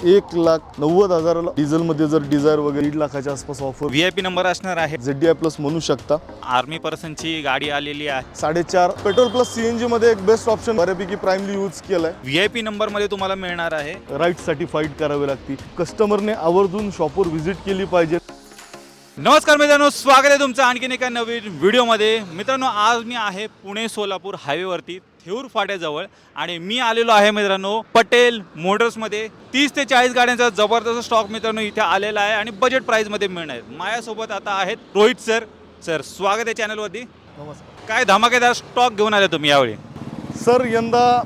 एक लाख नव्वद हजाराला डिझेलमध्ये जर डिझायर वगैरे दीड लाखाच्या आसपास offer V I P number असणार आहे. झेड डी आय प्लस म्हणू शकता. आर्मी पर्सनची गाडी आलेली आहे. साडेचार. पेट्रोल प्लस सीएनजी मध्ये एक बेस्ट ऑप्शन बऱ्यापैकी प्राईमली यूज केलाय. व्ही आय पी नंबरमध्ये तुम्हाला मिळणार आहे. राईटसाठी फाईट करावी लागते कस्टमरने आवर्जून शॉपवर व्हिजिट केली पाहिजे. नमस्कार मित्रांनो स्वागत आहे तुमचं आणखीन एका नवीन व्हिडिओमध्ये मित्रांनो आज मी आहे पुणे सोलापूर हायवेवरती थेऊर फाट्याजवळ. आणि मी आलेलो आहे मित्रांनो पटेल मोटर्समध्ये. तीस ते चाळीस गाड्यांचा जबरदस्त स्टॉक मित्रांनो इथे आलेला आहे आणि बजेट प्राईजमध्ये मिळणार. आहे माझ्यासोबत आता आहेत रोहित सर सर स्वागत आहे चॅनलवरती नमस्कार. काय धमाकेदार स्टॉक घेऊन आले तुम्ही यावेळी? सर यंदा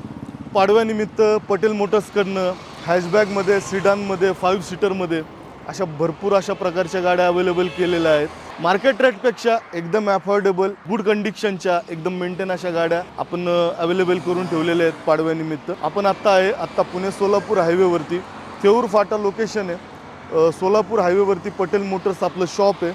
पाडव्यानिमित्त पटेल मोटर्सकडनं हॅशबॅगमध्ये सिडानमध्ये फाईव्ह सीटरमध्ये अशा भरपूर अशा प्रकारच्या गाड्या अवेलेबल केलेल्या आहेत. मार्केट रेटपेक्षा एकदम अफोर्डेबल गुड कंडिशनच्या एकदम मेंटेन अशा गाड्या आपण अवेलेबल करून ठेवलेल्या आहेत पाडव्यानिमित्त. आपण आत्ता आहे आत्ता पुणे सोलापूर हायवेवरती थेऊर फाटा लोकेशन आहे. सोलापूर हायवेवरती पटेल मोटर्स आपलं शॉप आहे.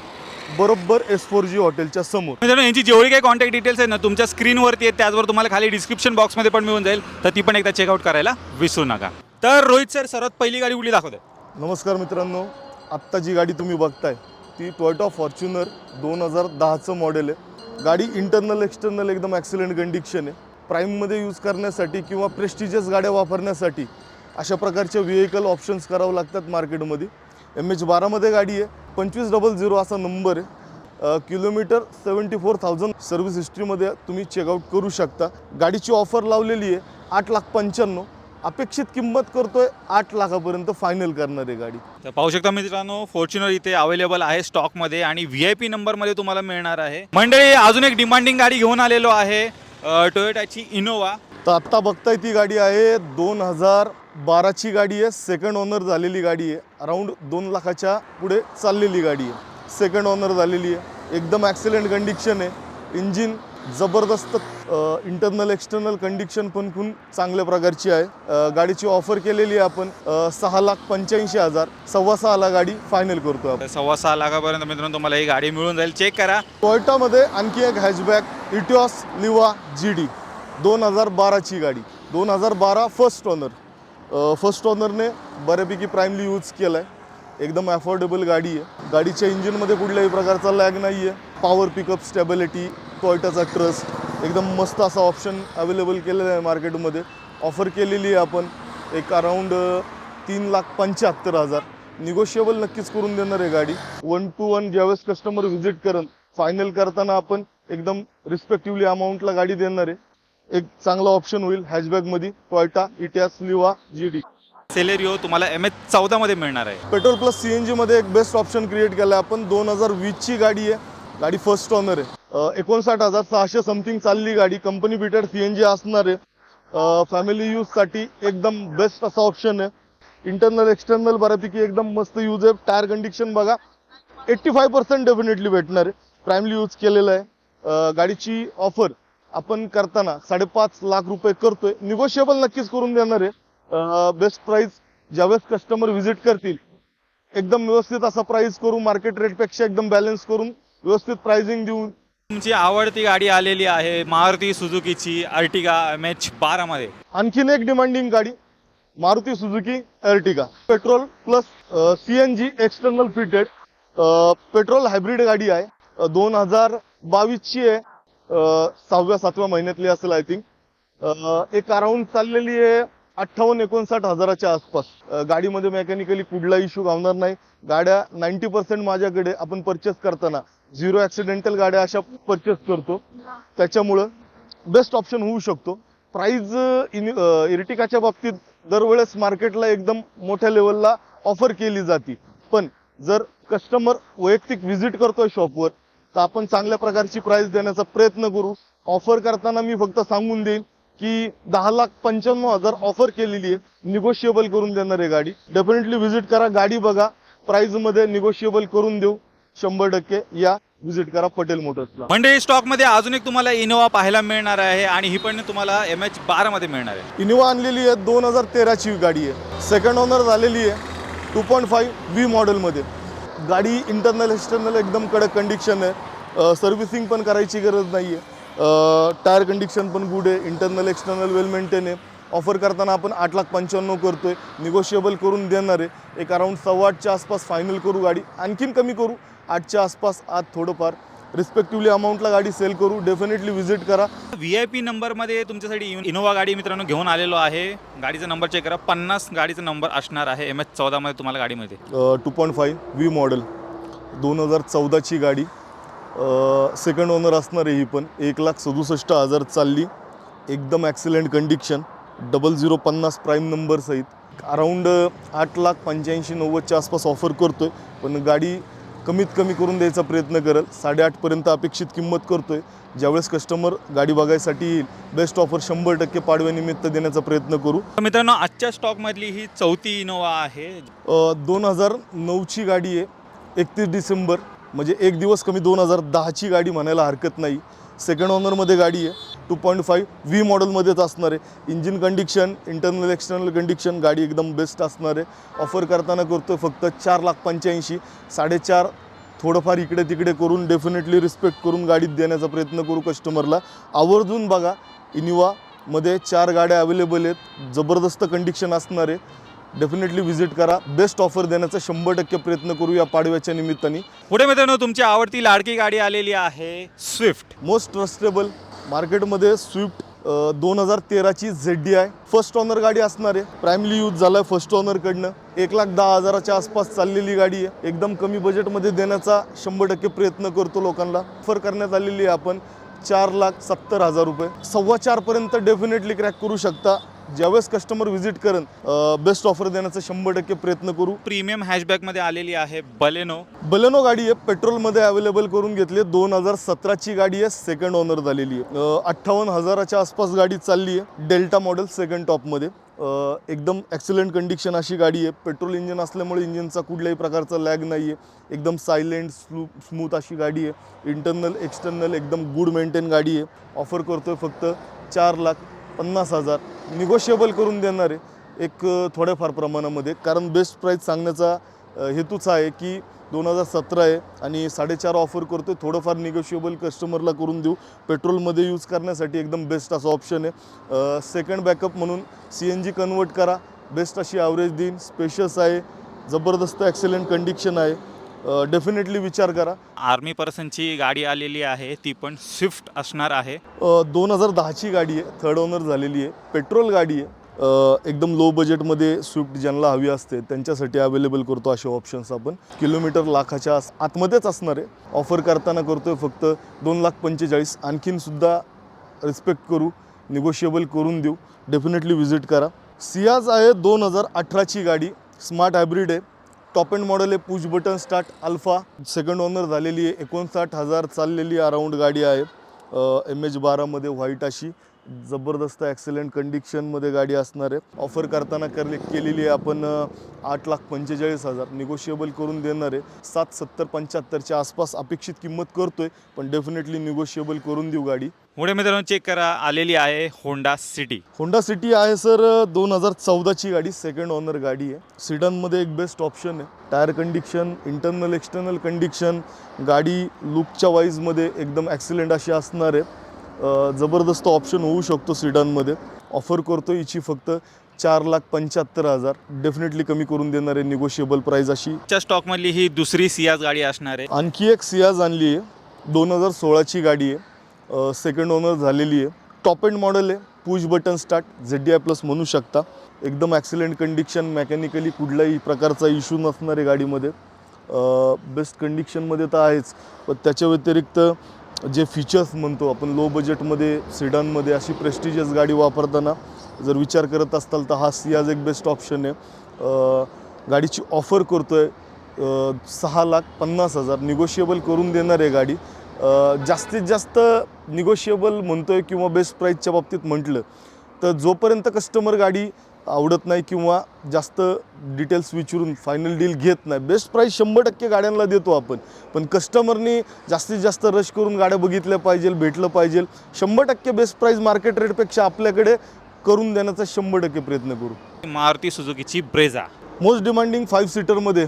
बरोबर एस फोर जी हॉटेलच्या समोर. मित्रांनो यांची जेवढी काही कॉन्टॅक्ट डिटेल्स आहेत ना तुमच्या स्क्रीनवरती आहेत. त्याचवर तुम्हाला खाली डिस्क्रिप्शन बॉक्समध्ये पण मिळून जाईल. तर ती पण एकदा चेकआउट करायला विसरू नका. तर रोहित सर सर्वात पहिली गाडी कुठली दाखवते. नमस्कार मित्रांनो. आत्ता जी गाडी तुम्ही बघताय ती टॉयटा फॉर्च्युनर दोन हजार दहाचं मॉडेल आहे. गाडी इंटरनल एक्सटर्नल एकदम ॲक्सिलेंट कंडिक्शन आहे. प्राईममध्ये यूज करण्यासाठी किंवा प्रेस्टिजियस गाड्या वापरण्यासाठी अशा प्रकारचे व्हेकल ऑप्शन्स करावं लागतात मार्केटमध्ये एम एच बारामध्ये गाडी आहे. पंचवीस डबल झिरो असा नंबर आहे. Kilometre seventy four thousand service हिस्ट्रीमध्ये तुम्ही चेकआउट करू शकता. गाडीची ऑफर लावलेली आहे आठ लाख पंच्याण्णव. अपेक्षित किंमत करतोय आठ लाखापर्यंत फायनल करणार आहे गाडी. तर पाहू शकता मित्रांनो फॉर्च्युनर इथे अवेलेबल आहे स्टॉकमध्ये आणि व्ही आय पी नंबरमध्ये तुम्हाला मिळणार आहे. मंडळी अजून एक डिमांडिंग गाडी घेऊन आलेलो आहे टोयोटाची इनोवा तर आत्ता बघताय ती गाडी आहे दोन हजार बाराची गाडी आहे सेकंड ओनर झालेली गाडी आहे. अराऊंड दोन लाखाच्या पुढे चाललेली गाडी आहे. सेकंड ओनर झालेली आहे. एकदम ॲक्सिलेंट कंडिक्शन आहे. इंजिन जबरदस्त इंटरनल एक्सटर्नल कंडिक्शन पण खूप चांगल्या प्रकारची आहे. गाडीची ऑफर केलेली आहे आपण. सहा लाख पंच्याऐंशी हजार सव्वा सहाला गाडी फायनल करतो आपण. सव्वा सहा लाखापर्यंत मित्रांनो तुम्हाला ही गाडी मिळून जाईल. चेक करा. टोयोटामध्ये आणखी एक hatchback Etios Liva G D दोन हजार बाराची गाडी. दोन हजार बारा फर्स्ट ओनर फर्स्ट ओनरने बऱ्यापैकी प्राईमली यूज केला आहे एकदम अफोर्डेबल गाडी आहे. गाडीच्या इंजिनमध्ये कुठल्याही प्रकारचा लॅग नाही आहे पॉवर पिकअप स्टेबिलिटी टोयोटाचा ट्रस्ट. एकदम मस्त असा ऑप्शन अवेलेबल केलेला आहे मार्केटमध्ये ऑफर केलेली आहे आपण. एक अराऊंड तीन लाख पंच्याहत्तर हजार. निगोशिएबल नक्कीच करून देणार आहे गाडी. वन टू वन ज्यावेळेस कस्टमर व्हिजिट करन फायनल करताना आपण एकदम रिस्पेक्टिव्हली अमाऊंटला गाडी देणार आहे. एक चांगला ऑप्शन होईल हॅचबॅगमध्ये Toyota Etios Liva G D Celerio तुम्हाला एम एच चौदामध्ये मिळणार आहे. पेट्रोल प्लस सी एन जीमध्ये एक बेस्ट ऑप्शन क्रिएट केला आहे आपण. दोन हजार वीसची गाडी आहे. गाडी फर्स्ट ऑनर आहे. एकोणसाठ हजार सहाशे समथिंग चालली गाडी. Company fitted C N G असणार आहे फॅमिली यूजसाठी एकदम बेस्ट असा ऑप्शन आहे. इंटरनल एक्सटर्नल बऱ्यापैकी एकदम मस्त यूज आहे. टायर कंडिशन बघा एट्टी फाय पर्सेंट डेफिनेटली भेटणार आहे. प्राईमली यूज केलेलं आहे. गाडीची ऑफर आपण करताना साडेपाच लाख रुपये करतोय. निगोशिएबल नक्कीच करून देणार आहे. बेस्ट प्राइस ज्यावेळेस कस्टमर व्हिजिट करतील एकदम व्यवस्थित असा प्राइस करू मार्केट रेटपेक्षा एकदम बॅलन्स करून व्यवस्थित प्राइसिंग देऊन तुमची आवडती गाडी आलेली आहे मारुती सुझुकीची अर्टिगा एम एच बारामध्ये आणखीन एक डिमांडिंग गाडी Maruti Suzuki Ertiga. Petrol plus C N G external fitted petrol hybrid गाडी आहे. दोन हजार बावीसची आहे. सहाव्या सातव्या महिन्यातली असेल आय थिंक एक अराऊंड चाललेली आहे अठ्ठावन्न एकोणसाठ हजाराच्या आसपास. गाडीमध्ये मेकॅनिकली कुठला इश्यू गावणार नाही. गाड्या नाईन्टी पर्सेंट माझ्याकडे आपण परचेस करताना. झिरो ॲक्सिडेंटल गाड्या अशा परचेस करतो. त्याच्यामुळं बेस्ट ऑप्शन होऊ शकतो. प्राईज इन इर्टिकाच्या बाबतीत दरवेळेस मार्केटला एकदम मोठ्या लेवलला ऑफर केली जाते. पण जर कस्टमर वैयक्तिक व्हिजिट करतोय शॉपवर तर आपण चांगल्या प्रकारची प्राईस देण्याचा प्रयत्न करू. ऑफर करताना मी फक्त सांगून देईन की दहा लाख पंच्याण्णव हजार ऑफर केलेली आहे. निगोशिएबल करून देणार आहे गाडी. डेफिनेटली व्हिजिट करा. गाडी बघा. प्राईजमध्ये निगोशिएबल करून देऊ. शंभर टक्के या व्हिजिट करा पटेल मोटर्सला. मंडळी स्टॉकमध्ये अजून एक तुम्हाला इनोवा पाहायला मिळणार आहे आणि ही पण तुम्हाला एम एच बारामध्ये मिळणार आहे. इनोवा आणलेली आहे दोन हजार तेराची गाडी आहे. सेकंड ओनर झालेली आहे टू पॉईंट फाईव्ह व्ही मॉडेलमध्ये गाडी इंटरनल एक्सटर्नल एकदम कडक कंडिशन आहे. सर्व्हिसिंग पण करायची गरज नाही आहे टायर कंडिशन पण गुड आहे. इंटरनल एक्सटर्नल वेल मेंटेन आहे. ऑफर करताना आपण आठ लाख पंच्याण्णव करतोय. निगोशिएबल करून देणार आहे. एक अराऊंड सव्वा आठच्या आसपास फायनल करू गाडी. आणखीन कमी करू आठच्या आसपास आत थोडंफार. रिस्पेक्टिव्हली अमाऊंटला गाडी सेल करू. डेफिनेटली व्हिजिट करा. व्ही आय पी नंबरमध्ये तुमच्यासाठी इनोवा गाडी मित्रांनो घेऊन आलेलो आहे. गाडीचा नंबर चेक करा. पन्नास गाडीचा नंबर असणार आहे. एम एच चौदामध्ये तुम्हाला गाडी मिळते. Two point five V model दोन हजार चौदाची गाडी. सेकंड ओनर असणार आहे ही पण. एक लाख सदुसष्ट हजार चालली. एकदम ॲक्सिलेंट कंडिक्शन डबल झिरो पन्नास प्राईम नंबर सहित. अराऊंड आठ लाख पंच्याऐंशी नव्वदच्या आसपास ऑफर करतोय. पण गाडी कमीत कमी करून द्यायचा प्रयत्न करेल. साडेआठपर्यंत अपेक्षित किंमत करतोय. ज्यावेळेस कस्टमर गाडी बघायसाठी येईल बेस्ट ऑफर शंभर टक्के पाडव्यानिमित्त देण्याचा प्रयत्न करू. तर मित्रांनो आजच्या स्टॉकमधली ही चौथी इनोवा आहे. दोन हजार नऊची गाडी आहे एकतीस डिसेंबर. म्हणजे एक दिवस कमी दोन हजार दहाची गाडी म्हणायला हरकत नाही. सेकंड ओनरमध्ये गाडी आहे. टू पॉईंट फाईव्ह व्ही मॉडेलमध्येच असणार आहे. Engine condition internal external condition गाडी एकदम बेस्ट असणार आहे. ऑफर करताना करतो फक्त चार लाख पंच्याऐंशी. साडेचार थोडंफार इकडे तिकडे करून डेफिनेटली रिस्पेक्ट करून गाडीत देण्याचा प्रयत्न करू कस्टमरला आवर्जून बघा इनिवामध्ये चार गाड्या अवेलेबल आहेत. जबरदस्त कंडिक्शन असणार आहे. डेफिनेटली व्हिजिट करा. बेस्ट ऑफर देण्याचा शंभर टक्के प्रयत्न करू या पाडव्याच्या निमित्ताने. पुढे मित्रांनो तुमची आवडती लाडकी गाडी आलेली आहे स्विफ्ट मोस्ट ट्रस्टेबल मार्केटमध्ये स्विफ्ट दोन हजार तेराची Z D I first owner गाडी असणार आहे. प्रायमली यूज झालाय फर्स्ट ऑनरकडनं एक लाख दहा हजाराच्या आसपास चाललेली गाडी आहे. एकदम कमी बजेटमध्ये देण्याचा शंभर टक्के प्रयत्न करतो लोकांना. ऑफर करण्यात आलेली आहे आपण चार लाख सत्तर हजार रुपये. सव्वा चारपर्यंत डेफिनेटली क्रॅक करू शकता. ज्यावेळेस कस्टमर व्हिजिट करेन बेस्ट ऑफर देण्याचा शंभर टक्के प्रयत्न करू. प्रीमियम हॅशबॅकमध्ये आलेली आहे बलेनो बलेनो गाडी आहे पेट्रोलमध्ये अवेलेबल करून घेतली आहे. दोन हजार सतराची गाडी आहे सेकंड ओनर झालेली आहे. अठ्ठावन्न हजाराच्या आसपास गाडी चालली आहे डेल्टा मॉडेल सेकंड टॉपमध्ये एकदम ॲक्सिलेंट कंडिशन अशी गाडी आहे. पेट्रोल इंजिन असल्यामुळे इंजिनचा कुठल्याही प्रकारचा लॅग नाही आहे एकदम सायलेंट स्लू स्मूथ अशी गाडी आहे. इंटरनल एक्सटर्नल एकदम गुड मेंटेन गाडी आहे. ऑफर करतोय फक्त चार लाख पन्नास हजार निगोशिएबल करून देणार आहे. एक थोड्याफार प्रमाणामध्ये. कारण बेस्ट प्राईस सांगण्याचा हेतूच आहे की दोन हजार सतरा आहे आणि साडेचार ऑफर करतो थोडंफार निगोशिएबल कस्टमरला करून देऊ. पेट्रोलमध्ये यूज करण्यासाठी एकदम बेस्ट असं ऑप्शन आहे. सेकंड बॅकअप म्हणून सी एन जी कन्वर्ट करा. बेस्ट अशी ॲव्हरेज देईन. स्पेशस आहे. जबरदस्त ॲक्सिलेंट कंडिक्शन आहे. डेफिनेटली विचार करा. आर्मी पर्सनची गाडी आलेली आहे ती पण स्विफ्ट असणार आहे. दोन हजार दहाची गाडी आहे थर्ड ओनर झालेली आहे पेट्रोल गाडी आहे. एकदम लो बजेटमध्ये स्विफ्ट ज्यांना हवी असते त्यांच्यासाठी अवेलेबल करतो असे ऑप्शन्स आपण. किलोमीटर लाखाच्या आतमध्येच असणार आहे. ऑफर करताना करतोय फक्त दोन लाख पंचेचाळीस आणखीनसुद्धा रिस्पेक्ट करू निगोशिएबल करून देऊ. डेफिनेटली व्हिजिट करा. सियाज आहे दोन हजार अठराची गाडी स्मार्ट हायब्रिड आहे. टॉप एंड मॉडेल आहे push button start alpha second owner झालेली आहे एकोणसाठ हजार चाललेली अराऊंड गाडी आहे. एम एच बारामध्ये व्हाईट अशी. जबरदस्त ॲक्सिलेंट कंडिक्शनमध्ये गाडी असणार आहे. ऑफर करताना करले केलेली आहे आपण आठ लाख पंचेचाळीस हजार. निगोशिएबल करून देणार आहे. सात सत्तर पंच्याहत्तरच्या आसपास अपेक्षित किंमत करतोय पण डेफिनेटली निगोशिएबल करून देऊ गाडी. पुढे मित्रांनो चेक करा आलेली आहे होंडा सिटी होंडा सिटी आहे सर दोन हजार चौदाची गाडी सेकंड ओनर गाडी आहे. सिडनमध्ये एक बेस्ट ऑप्शन आहे. Tyre condition internal external condition गाडी लुकच्या वाईजमध्ये एकदम ॲक्सिलेंट अशी असणार आहे. जबरदस्त ऑप्शन होऊ शकतो सिडनमध्ये ऑफर करतो हिची फक्त चार लाख पंच्याहत्तर हजार. डेफिनेटली कमी करून देणार आहे निगोशिएबल प्राईज अशी. च्या स्टॉकमधली ही दुसरी सियाज गाडी असणार आहे. आणखी एक सियाज आणली आहे. दोन हजार सोळाची गाडी आहे. सेकंड ओनर झालेली आहे. टॉप एंड मॉडेल आहे. Push button start Z D I plus म्हणू शकता. एकदम ॲक्सिलेंट कंडिक्शन मेकॅनिकली कुठल्याही प्रकारचा इश्यू नसणार आहे गाडीमध्ये. बेस्ट कंडिक्शनमध्ये तर आहेच. पण त्याच्या व्यतिरिक्त जे फीचर्स म्हणतो आपण लो बजेटमध्ये सिडानमध्ये अशी प्रेस्टिजियस गाडी वापरताना जर विचार करत असताल तर हा सियाज एक बेस्ट ऑप्शन आहे. गाडीची ऑफर करतो आहे सहा लाख पन्नास हजार. निगोशिएबल करून देणार आहे गाडी. जास्तीत जास्त निगोशिएबल म्हणतो आहे किंवा बेस्ट प्राईजच्या बाबतीत म्हटलं तर जोपर्यंत कस्टमर गाडी आवडत नाही किंवा जास्त डिटेल्स विचारून फायनल डील घेत नाही. बेस्ट प्राईस शंभर टक्के गाड्यांना देतो आपण. पण कस्टमरनी जास्तीत जास्त रश करून गाड्या बघितल्या पाहिजे भेटलं पाहिजे. शंभर टक्के बेस्ट प्राईस मार्केट रेटपेक्षा आपल्याकडे करून देण्याचा शंभर टक्के प्रयत्न करू. मारुती सुझुकीची ब्रेझा मोस्ट डिमांडिंग फाईव्ह सीटरमध्ये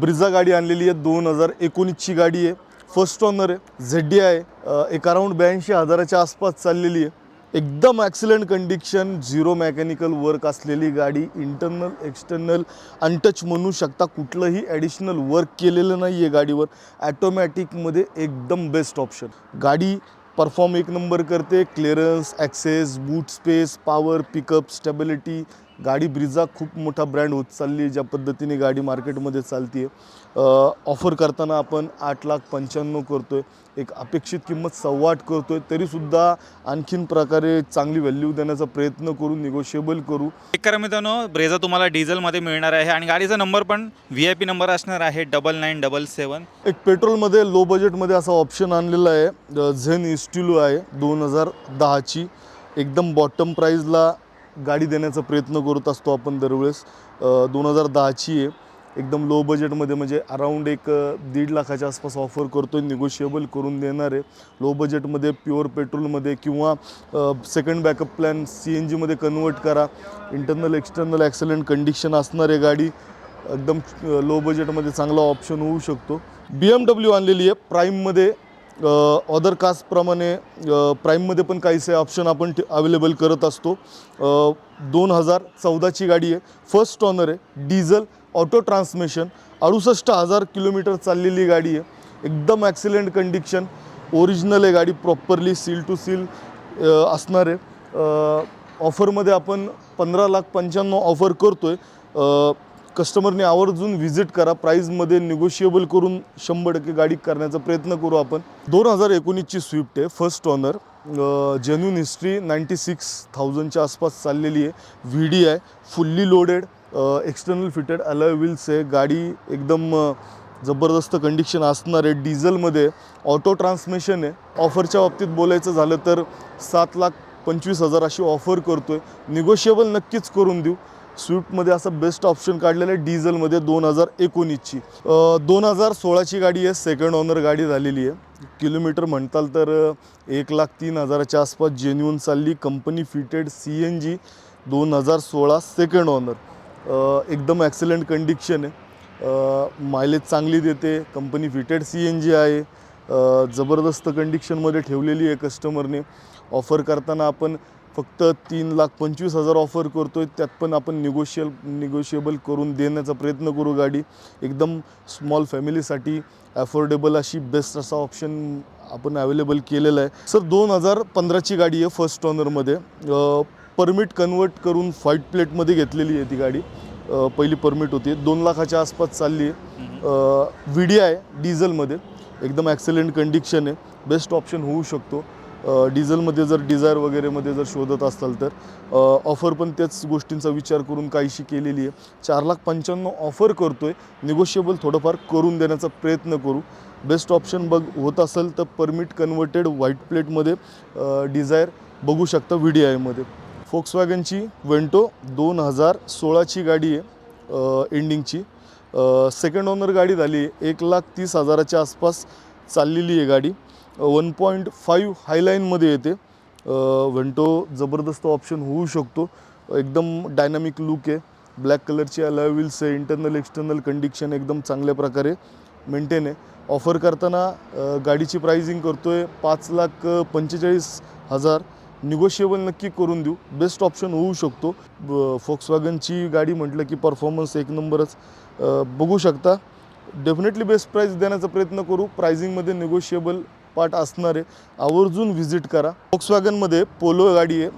ब्रिझा गाडी आणलेली आहे. दोन हजार एकोणीसची गाडी आहे. फर्स्ट ऑनर आहे. झेड डी आहे एक अराऊंड ब्याऐंशी हजाराच्या आसपास चाललेली आहे. एकदम excellent condition zero mechanical work असलेली गाडी इंटरनल एक्सटर्नल अनटच म्हणू शकता कुठलंही ॲडिशनल वर्क केलेलं नाही आहे गाडीवर ॲटोमॅटिकमध्ये एकदम बेस्ट ऑप्शन गाडी परफॉर्म एक नंबर करते clearance access boot space power pickup stability गाडी ब्रिझा खूप मोठा ब्रँड होत चालली आहे ज्या पद्धतीने गाडी मार्केटमध्ये चालते आहे ऑफर करताना आपण आठ लाख पंच्याण्णव करतो आहे एक अपेक्षित किंमत सव्वा आठ करतो आहे तरीसुद्धा आणखीन प्रकारे चांगली व्हॅल्यू देण्याचा प्रयत्न करू निगोशिएबल करू. एक करा मित्रांनो ब्रेझा तुम्हाला डिझेलमध्ये मिळणार आहे. आणि गाडीचा नंबर पण व्ही आय पी नंबर असणार आहे डबल नाईन डबल सेवन एक पेट्रोलमध्ये लो बजेटमध्ये असा ऑप्शन आणलेला आहे. झेन इस्टिलो आहे दोन हजार दहाची. एकदम बॉटम प्राईजला गाडी देण्याचा प्रयत्न करत असतो आपण दरवेळेस. दोन हजार दहाची आहे. एकदम लो बजेटमध्ये म्हणजे अराऊंड एक दीड लाखाच्या आसपास ऑफर करतो आहे निगोशिएबल करून देणार आहे. लो बजेटमध्ये प्युअर पेट्रोलमध्ये किंवा second backup plan C N जीमध्ये कन्वर्ट करा. इंटरनल एक्सटर्नल ॲक्सलंट कंडिशन असणार आहे गाडी. एकदम लो बजेटमध्ये चांगला ऑप्शन होऊ शकतो. बी एम डब्ल्यू आणलेली आहे. प्राईममध्ये ऑदर कास्टप्रमाणे प्राईममध्ये पण काहीसे ऑप्शन आपण अवेलेबल करत असतो. दोन हजार चौदाची गाडी आहे. फर्स्ट ऑनर आहे. डिझल ऑटो ट्रान्समिशन अडुसष्ट हजार किलोमीटर चाललेली गाडी आहे. एकदम ॲक्सिलेंट कंडिशन ओरिजिनल आहे गाडी. प्रॉपरली सील टू सील असणार आहे. ऑफरमध्ये आपण पंधरा लाख पंच्याण्णव ऑफर करतो आहे कस्टमरने आवर्जून व्हिजिट करा प्राईजमध्ये निगोशिएबल करून शंभर टक्के गाडी करण्याचा प्रयत्न करू आपण. दोन हजार एकोणीसची स्विफ्ट आहे first owner genuine history ninety six थाउजंडच्या आसपास चाललेली आहे. व्ही डी आहे fully loaded external fitted alloy wheels आहे. गाडी एकदम जबरदस्त कंडिशन असणार आहे. डिझेलमध्ये ऑटो ट्रान्समिशन आहे. ऑफरच्या बाबतीत बोलायचं झालं तर सात लाख पंचवीस हजार अशी ऑफर करतो आहे निगोशिएबल नक्कीच करून देऊ. स्विफ्टमध्ये असं बेस्ट ऑप्शन काढलेलं आहे डिझेलमध्ये दोन हजार एकोणीसची. दोन हजार सोळाची गाडी आहे सेकंड ऑनर गाडी झालेली आहे. किलोमीटर म्हणताल तर एक लाख तीन हजाराच्या आसपास जेन्युन चालली company fitted C N G दोन हजार सोळा सेकंड ऑनर एकदम ॲक्सिलेंट कंडिशन आहे. मायलेज चांगली देते company fitted C N G आहे. जबरदस्त कंडिशनमध्ये ठेवलेली आहे कस्टमरने ऑफर करताना आपण फक्त तीन लाख पंचवीस हजार ऑफर करतो आहे त्यात पण आपण निगोशियल निगोशिएबल करून देण्याचा प्रयत्न करू गाडी. एकदम स्मॉल फॅमिलीसाठी अफोर्डेबल अशी बेस्ट असा ऑप्शन आपण अवेलेबल केलेला आहे. सर दोन हजार पंधराची गाडी आहे फर्स्ट ऑनरमध्ये परमिट कन्वर्ट करून फाईट प्लेटमध्ये घेतलेली आहे ती गाडी. पहिली परमिट होती. दोन लाखाच्या आसपास चालली आहे. व्ही डी आहे डिझेलमध्ये एकदम ॲक्सिलेंट कंडिशन आहे. बेस्ट ऑप्शन होऊ शकतो. डिझेलमध्ये जर डिझायर वगैरेमध्ये जर शोधत असाल तर ऑफर पण त्याच गोष्टींचा विचार करून काहीशी केलेली आहे. चार लाख पंच्याण्णव ऑफर करतो आहे निगोशिएबल थोडंफार करून देण्याचा प्रयत्न करू. बेस्ट ऑप्शन बघ होत असेल तर परमिट कन्वर्टेड व्हाईट प्लेटमध्ये डिझायर बघू शकता व्ही डी आयमध्ये फोक्सवॅगनची वेंटो दोन हजार सोळाची गाडी आहे एंडिंगची सेकंड ओनर गाडी झाली आहे. एक लाख तीस हजाराच्या आसपास चाललेली आहे गाडी. वन पॉईंट फाईव्ह हायलाईनमध्ये येते. व्हेंटो जबरदस्त ऑप्शन होऊ शकतो. एकदम डायनामिक लुक आहे. ब्लॅक कलरची अलॉय व्हील्स आहे. इंटरनल एक्सटर्नल कंडिशन एकदम चांगल्या प्रकारे मेंटेन आहे. ऑफर करताना गाडीची प्राइसिंग करतो आहे पाच लाख पंचेचाळीस हजार. निगोशिएबल नक्की करून देऊ. बेस्ट ऑप्शन होऊ शकतो. फोक्सवॅगनची गाडी म्हटलं की परफॉर्मन्स एक नंबरच. बघू शकता. डेफिनेटली बेस्ट प्राईस देण्याचा प्रयत्न करू. प्रायझिंगमध्ये निगोशिएबल पार्ट असणार आहे आवर्जून व्हिजिट करा. फोक्सवॅगनमध्ये पोलो गाडी आहे.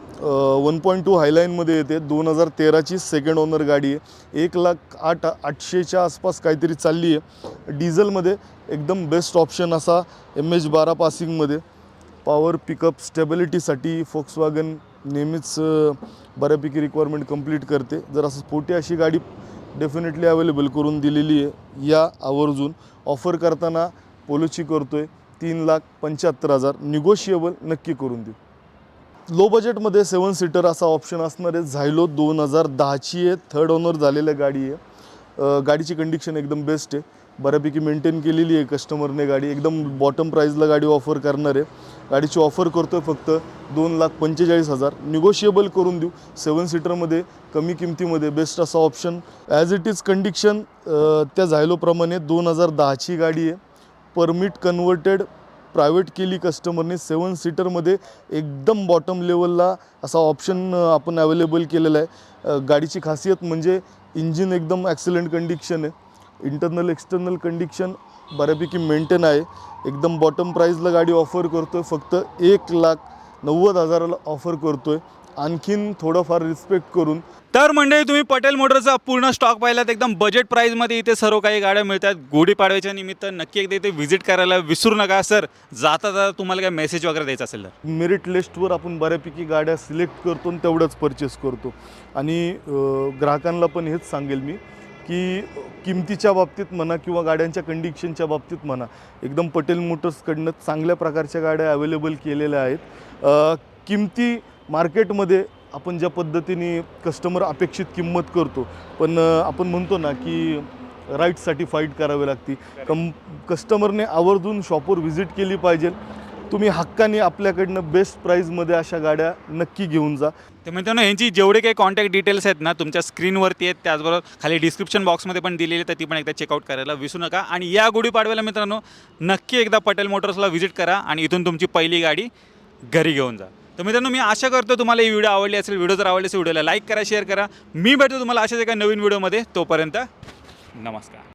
वन पॉईंट टू हायलाईनमध्ये येते. दोन हजार तेराची सेकंड ओनर गाडी आहे. एक लाख आठ आठशेच्या आसपास काहीतरी चालली आहे. डिझेलमध्ये एकदम बेस्ट ऑप्शन असा एम एच बारा पासिंगमध्ये पॉवर पिकअप स्टेबिलिटीसाठी फोक्सवॅगन नेहमीच बऱ्यापैकी रिक्वायरमेंट कंप्लीट करते. जर असं स्पोर्टी अशी गाडी डेफिनेटली अवेलेबल करून दिलेली आहे या आवर्जून ऑफर करताना पोलोची करतो आहे तीन लाख पंच्याहत्तर हजार निगोशिएबल नक्की करून देऊ. लो बजेटमध्ये सेवन सीटर असा ऑप्शन असणार आहे. झायलो दोन हजार दहाची आहे. थर्ड ओनर झालेल्या गाडी आहे. गाडीची कंडिशन एकदम बेस्ट आहे. बऱ्यापैकी मेंटेन केलेली आहे कस्टमरने गाडी. एकदम बॉटम प्राईजला गाडी ऑफर करणार आहे. गाडीची ऑफर करतो आहे फक्त दोन लाख पंचेचाळीस हजार. निगोशिएबल करून देऊ. सेवन सीटरमध्ये कमी किमतीमध्ये बेस्ट असा option as it is condition त्या झायलोप्रमाणे दोन हजार दहाची गाडी आहे. परमिट कन्वर्टेड प्रायव्हेट केली कस्टमरने सेवन सीटरमध्ये एकदम बॉटम लेवलला असा ऑप्शन आपण अवेलेबल केलेला आहे. गाडीची खासियत म्हणजे इंजिन एकदम ॲक्सिलेंट कंडिक्शन आहे. इंटरनल एक्सटर्नल कंडिक्शन बऱ्यापैकी मेंटेन आहे. एकदम बॉटम प्राईजला गाडी ऑफर करतो आहे फक्त एक लाख नव्वद हजाराला ऑफर करतो आहे आणखीन थोडंफार रिस्पेक्ट करून. तर मंडळी तुम्ही पटेल मोटरचा पूर्ण स्टॉक पाहिलात. एकदम बजेट प्राईजमध्ये इथे सर्व काही गाड्या मिळतात. गुढीपाडव्याच्या निमित्त नक्की एकदा इथे व्हिजिट करायला विसरू नका सर जाता जाता तुम्हाला काय मेसेज वगैरे द्यायचा असेल तर. मेरिट लिस्टवर आपण बऱ्यापैकी गाड्या सिलेक्ट करतो आणि तेवढंच परचेस करतो. आणि ग्राहकांना पण हेच सांगेल मी की किमतीच्या बाबतीत म्हणा किंवा गाड्यांच्या कंडिशनच्या बाबतीत म्हणा एकदम पटेल मोटर्सकडनं चांगल्या प्रकारच्या गाड्या अवेलेबल केलेल्या आहेत. किमती मार्केटमध्ये आपण ज्या पद्धतीने कस्टमर अपेक्षित किंमत करतो पण आपण म्हणतो ना की राईटसाठी फाईट करावी लागते. कम कस्टमरने आवर्जून शॉपवर व्हिजिट केली पाहिजे. तुम्ही हक्काने आपल्याकडनं बेस्ट प्राईजमध्ये अशा गाड्या नक्की घेऊन जा. तर मित्रांनो यांची जेवढे काही कॉन्टॅक्ट डिटेल्स आहेत ना तुमच्या स्क्रीनवरती आहेत. त्याचबरोबर खाली डिस्क्रिप्शन बॉक्समध्ये पण दिलेली तर ती पण एकदा चेकआउट करायला विसरू नका. आणि या गुढीपाडव्याला मित्रांनो नक्की एकदा पटेल मोटर्सला व्हिजिट करा आणि इथून तुमची पहिली गाडी घरी घेऊन जा. तर मित्रांनो मी आशा करतो तुम्हाला ही व्हिडिओ आवडली असेल व्हिडिओ जर आवडली असेल व्हिडिओला लाईक करा शेअर करा. मी भेटतो तुम्हाला अशाच एका नवीन व्हिडिओमध्ये. तोपर्यंत नमस्कार.